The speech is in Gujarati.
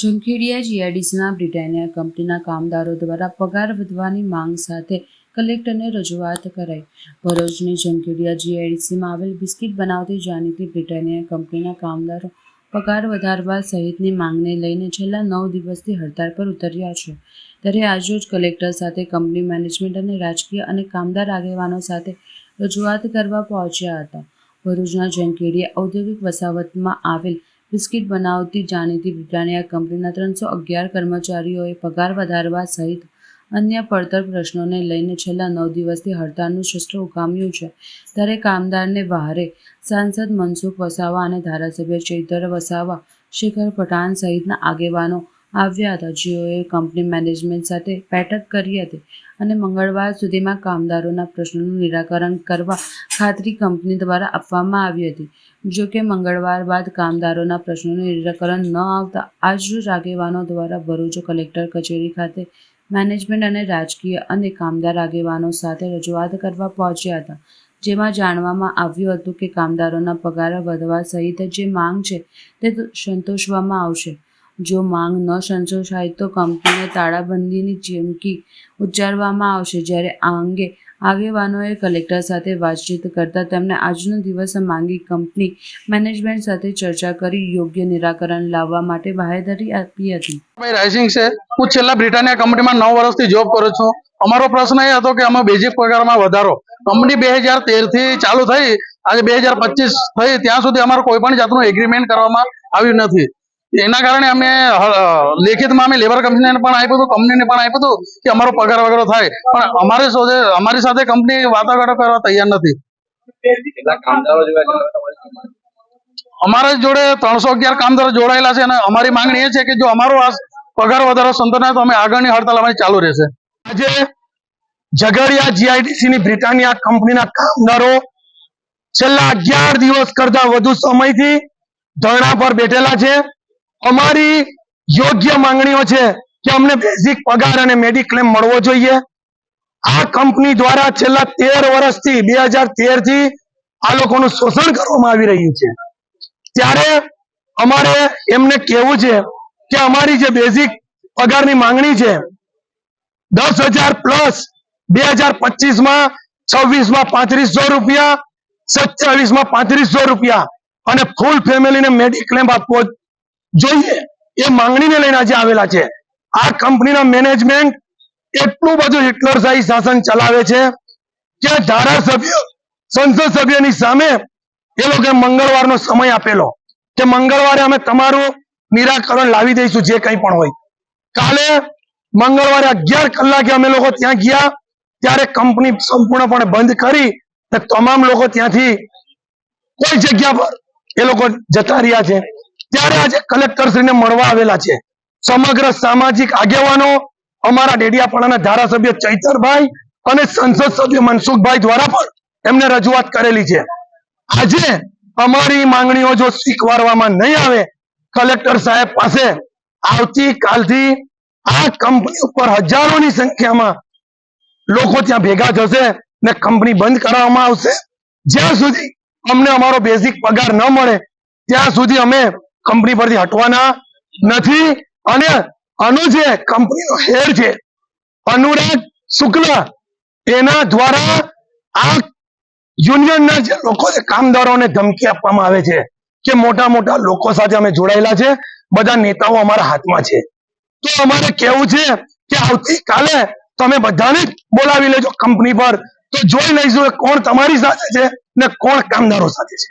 ઝંખેડિયા જીઆઈડીસીના બ્રિટાનિયા કંપનીના કામદારો દ્વારા પગાર વધવાની માંગ સાથે કલેક્ટરને રજૂઆત કરાઈ. ભરૂચની ઝંખેડિયા જીઆઈડીસીમાં આવેલ બિસ્કિટ બનાવતી જાણીતી બ્રિટાનિયા કંપનીના કામદારો પગાર વધારવા સહિતની માંગને લઈને છેલ્લા નવ દિવસથી હડતાળ પર ઉતર્યા છે. ત્યારે આજરોજ કલેક્ટર સાથે કંપની મેનેજમેન્ટ અને રાજકીય અને કામદાર આગેવાનો સાથે રજૂઆત કરવા પહોંચ્યા હતા. ભરૂચના ઝંખેડિયા ઔદ્યોગિક વસાવતમાં આવેલ બિસ્કિટ બનાવતી, જાણીતી બ્રિટાનિયા કંપનીના ત્રણસો અગિયાર કર્મચારીઓએ પગાર વધારવા સહિત અન્ય પડતર પ્રશ્નોને લઈને છેલ્લા નવ દિવસથી હડતાળનું શસ્ત્ર ઉગામ્યું છે. ત્યારે કામદારને વહારે સાંસદ મનસુખ વસાવા અને ધારાસભ્ય ચૈતર વસાવા, શેખર પઠાણ સહિતના આગેવાનો આવ્યા હતા. જેઓએ કંપની મેનેજમેન્ટ સાથે બેઠક કરી હતી અને મંગળવાર સુધીમાં કામદારોના પ્રશ્નોનું નિરાકરણ કરવા ખાતરી કંપની દ્વારા આપવામાં આવી હતી. જો કે મંગળવાર બાદ કામદારોના પ્રશ્નોનું નિરાકરણ ન આવતા આજરોજ આગેવાનો દ્વારા ભરૂચ કલેક્ટર કચેરી ખાતે મેનેજમેન્ટ અને રાજકીય અને કામદાર આગેવાનો સાથે રજૂઆત કરવા પહોંચ્યા હતા. જેમાં જાણવામાં આવ્યું હતું કે કામદારોના પગાર વધવા સહિત જે માંગ છે તે સંતોષવામાં આવશે. જો માંગ ન સંતોષાય તો કંપનીને તાળાબંધીની ચીમકી ઉચ્ચારવામાં આવશે. જ્યારે આ અંગે આગેવાનોએ કલેક્ટર સાથે વાતચીત કરતા તેમણે આજનો દિવસ માંગી કંપની મેનેજમેન્ટ સાથે ચર્ચા કરી યોગ્ય નિરાકરણ લાવવા માટે બાહેધરી આપી હતી. ભાઈ રાઇસિંગ છે. હું છેલ્લા બ્રિટાનિયા કંપનીમાં નવ વર્ષથી જોબ કરું છું. અમારો પ્રશ્ન એ હતો કે અમે બેઝિક પગારમાં વધારો. કંપની બે હજાર તેરથી ચાલુ થઈ, આજે બે હજાર પચીસ થઈ, ત્યાં સુધી અમારું કોઈ પણ જાતનું એગ્રીમેન્ટ કરવામાં આવ્યું નથી. એના કારણે અમે લેખિતમાં અમે લેબર કંપનીને પણ આપ્યું હતું કંપનીને પણ આપ્યું હતું કે અમારો પગાર વગેરે થાય. પણ અમારી સાથે અમારી સાથે કંપની વાટાઘાટો કરવા તૈયાર નથી? અમારા જોડે ત્રણસો અગિયાર કામદારો જોડાયેલા છે અને અમારી માંગણી એ છે કે જો અમારો આ પગાર વધારો સંતોષ તો અમે આગળની હડતાલ અમારી ચાલુ રહેશે. આજે ઝઘડિયા જીઆઈડીસી ની બ્રિટાનિયા કંપનીના કામદારો છેલ્લા અગિયાર દિવસ કરતા વધુ સમયથી ધરણા પર બેઠેલા છે. અમારી યોગ્ય માંગણીઓ છે કે અમને બેઝિક પગાર અને મેડિક્લેમ મળવો જોઈએ. આ કંપની દ્વારા છેલ્લા તેર વર્ષથી, બે હજાર તેરથી આ લોકોનું શોષણ કરવામાં આવી રહ્યું છે. ત્યારે અમારે એમને કહેવું છે કે અમારી જે બેઝિક પગારની માંગણી છે, દસ હજાર પ્લસ બે હજાર પચીસમાં છવ્વીસમાં પાંત્રીસો રૂપિયા સત્યાવીસમાં પાંત્રીસો રૂપિયા અને ફૂલ ફેમિલીને મેડિક્લેમ આપવો જોઈએ. એ માંગણીને લઈને આજે આવેલા છે. આ કંપનીના મેનેજમેન્ટ એટલું બધું હિટલરશાહી શાસન ચલાવે છે કે ધારાસભ્ય, સંસદ સભ્યની સામે એ લોકોએ મંગળવારનો સમય આપેલો. કે મંગળવારે અમે તમારું નિરાકરણ લાવી દઈશું જે કંઈ પણ હોય. કાલે મંગળવારે અગિયાર કલાકે અમે લોકો ત્યાં ગયા. ત્યારે કંપની સંપૂર્ણપણે બંધ કરી તમામ લોકો ત્યાંથી કોઈ જગ્યા પર એ લોકો જતા રહ્યા છે. ત્યારે આજે કલેક્ટર શ્રીને મળવા આવેલા છે. સમગ્ર સામાજિક આગેવાનો, અમારા ડેડિયાપાડાના ધારાસભ્ય ચૈતરભાઈ અને સંસદ સભ્ય મનસુખભાઈ દ્વારા પણ એમને રજૂઆત કરેલી છે. આજે અમારી માંગણીઓ જો સ્વીકારવામાં નહીં આવે, કલેક્ટર સાહેબ પાસે આવતીકાલથી આ કંપની ઉપર હજારોની સંખ્યામાં લોકો ત્યાં ભેગા થશે ને કંપની બંધ કરાવવામાં આવશે. જ્યાં સુધી અમને અમારો બેઝિક પગાર ન મળે, ત્યાં સુધી અમે કંપની પરથી હટવાના નથી અને અનુ જે કંપનીનો હેડ છે, અનુરાગ શુક્લ, એના દ્વારા આ યુનિયનના જે લોકો છે, કામદારોને ધમકી આપવામાં આવે છે કે મોટા મોટા લોકો સાથે અમે જોડાયેલા છે, બધા નેતાઓ અમારા હાથમાં છે. તો અમારે કેવું છે કે આવતીકાલે તમે બધાને બોલાવી લેજો કંપની પર. તો જોઈ લઈશું કોણ તમારી સાથે છે ને કોણ કામદારો સાથે છે.